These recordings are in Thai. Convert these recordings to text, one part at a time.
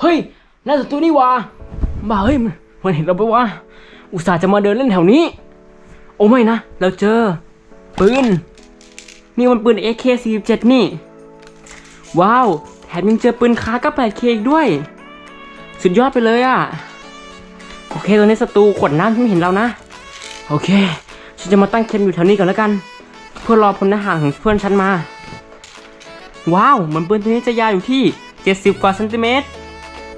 เฮ้ยน่าศัตรูนี่หวะบ้าเฮ้ยมันมันเห็นเราไปวะอุตส่าห์จะมาเดินเล่นแถวนี้ โอ้ไม่นะ เราเจอ ปืน นี่มันปืน AK47 นี่ ว้าว แถมยังเจอปืนคาร์ก็ 8K อีกด้วย สุดยอดไปเลยอะโอเคตอนนี้ศัตรูขวดน้ำที่ไม่เห็นเรานะ โอเค ฉันจะมาตั้งเข็มอยู่แถวนี้ก่อนแล้วกัน เพื่อรอพลทหารของเพื่อนฉันมา ว้าว เหมือนปืนตัวนี้จะยาวอยู่ที่ 70 กว่าเซนติเมตร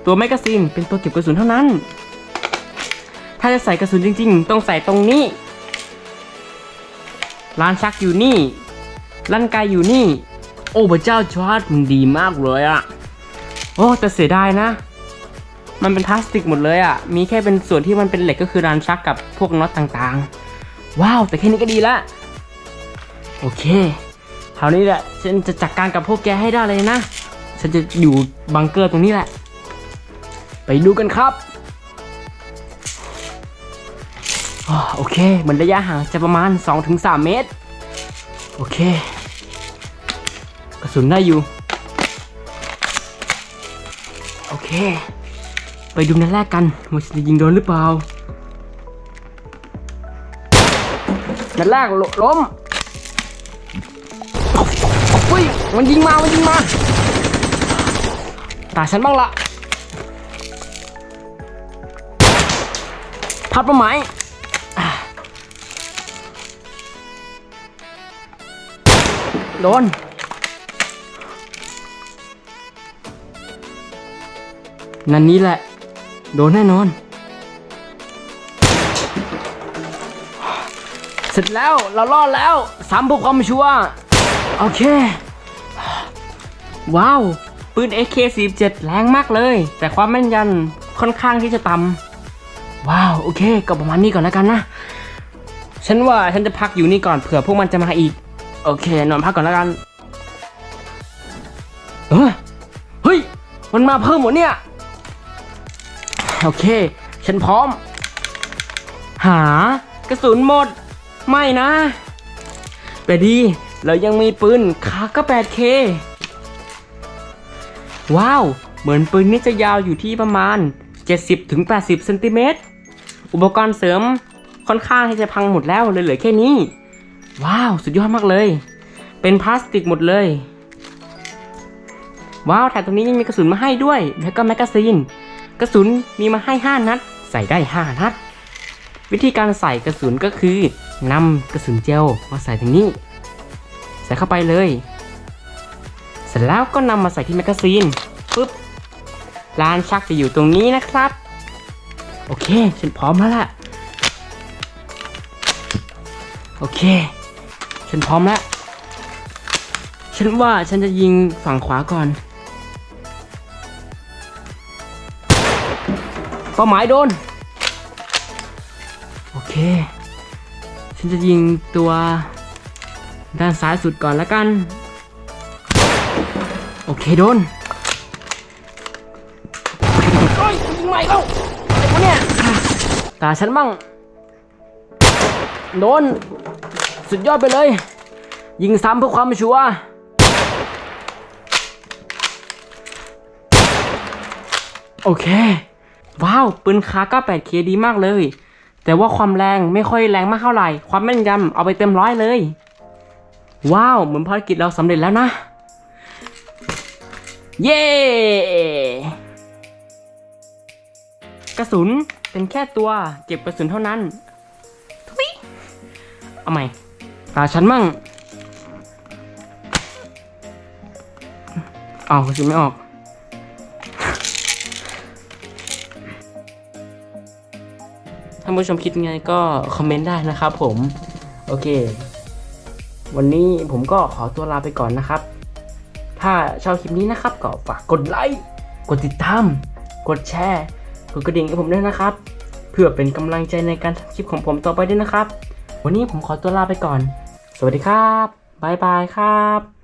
ตัวแมกกาซีนเป็นตัวเก็บกระสุนเท่านั้น ถ้าจะใส่กระสุนจริง ๆ ต้องใส่ตรงนี้ลานชักอยู่นี่ลั่นไกอยู่นี่ โอ้พระเจ้าจอร์ดมันดีมากเลยอะโอ้แต่เสียดายนะ มันเป็นพลาสติกหมดเลยอะมีแค่เป็นส่วนที่มันเป็นเหล็กก็คือรานชักกับพวกน็อตต่างๆ ว้าว แต่แค่นี้ก็ดีละ โอเคคราวนี้แหละ ฉันจะจัดการกับพวกแกให้ได้เลยนะ ฉันจะอยู่บังเกอร์ตรงนี้แหละ ไปดูกันครับโอเค เหมือนระยะห่างจะประมาณ 2-3 เมตร โอเค กระสุนได้อยู่ โอเค ไปดูนัดแรกกันว่าฉันจะยิงโดนหรือเปล่า นัดแรกลล้มเฮ้ย มันยิงมา มันยิงมา ตาฉันบ้างละ พัดมาไหมอะโดนนั่นนี้แหละ โดนแน่นอน เสร็จแล้วเรารอดแล้วสามเพื่อความชัวโอเค ว้าว ปืน AK47 แรงมากเลย แต่ความแม่นยำค่อนข้างที่จะต่ำ ว้าวโอเคก็ประมาณนี้ก่อนแล้วกันนะฉันว่าฉันจะพักอยู่นี่ก่อนเผื่อพวกมันจะมาอีก โอเค นอนพักก่อนแล้วกันเออเฮ้ยมันมาเพิ่มหมดเนี่ยโอเค ฉันพร้อม หากระสุนหมด ไม่นะแต่ดีเรายังมีปืนคาก็ 8K ว้าว เหมือนปืนนี้จะยาวอยู่ที่ประมาณ 70-80เซนติเมตร อุปกรณ์เสริมค่อนข้างที่จะพังหมดแล้วเลยเหลือแค่นี้ ว้าว สุดยอดมากเลย เป็นพลาสติกหมดเลย ว้าวแถมตรงนี้ยังมีกระสุนมาให้ด้วย แล้วก็แมกกาซีน กระสุนมีมาให้ 5 นัด ใส่ได้ 5 นัด วิธีการใส่กระสุนก็คือนำกระสุนเจลมาใส่ตรงนี้ ใส่เข้าไปเลย เสร็จแล้วก็นำมาใส่ที่แมกกาซีนปุ๊บลานชักจะอยู่ตรงนี้นะครับ โอเค ฉันพร้อมแล้วล่ะ โอเค ฉันพร้อมแล้ว ฉันว่าฉันจะยิงฝั่งขวาก่อน เป้าหมายโดน โอเค ฉันจะยิงตัวด้านซ้ายสุดก่อนแล้วกัน โอเคโดนโอ้ยยิงใหม่แล้วอะไรวะเนี่ยอะ ตาฉันบ้าง โดน สุดยอดไปเลย ยิงซ้ำเพื่อความชัวร์โอเค ว้าว ปืนคาก้า 8K ดีมากเลย แต่ว่าความแรงไม่ค่อยแรงมากเท่าไหร่ ความแม่นยำเอาไปเต็มร้อยเลย ว้าว เหมือนภารกิจเราสำเร็จแล้วนะ เย้ กระสุน เป็นแค่ตัวเก็บกระสุนเท่านั้น ทุยเอาใหม่ ตาฉันมั่ง เอากระสุนไม่ออก ท่านผู้ชมคิดไงก็คอมเมนต์ได้นะครับผม โอเค วันนี้ผมก็ขอตัวลาไปก่อนนะครับ ถ้าชอบคลิปนี้นะครับก็ฝากกดไลค์ กดติดตาม กดแชร์ กดกระดิ่งให้ผมด้วยนะครับเพื่อเป็นกำลังใจในการทำคลิปของผมต่อไปด้วยนะครับ วันนี้ผมขอตัวลาไปก่อน สวัสดีครับ บ๊ายบายครับ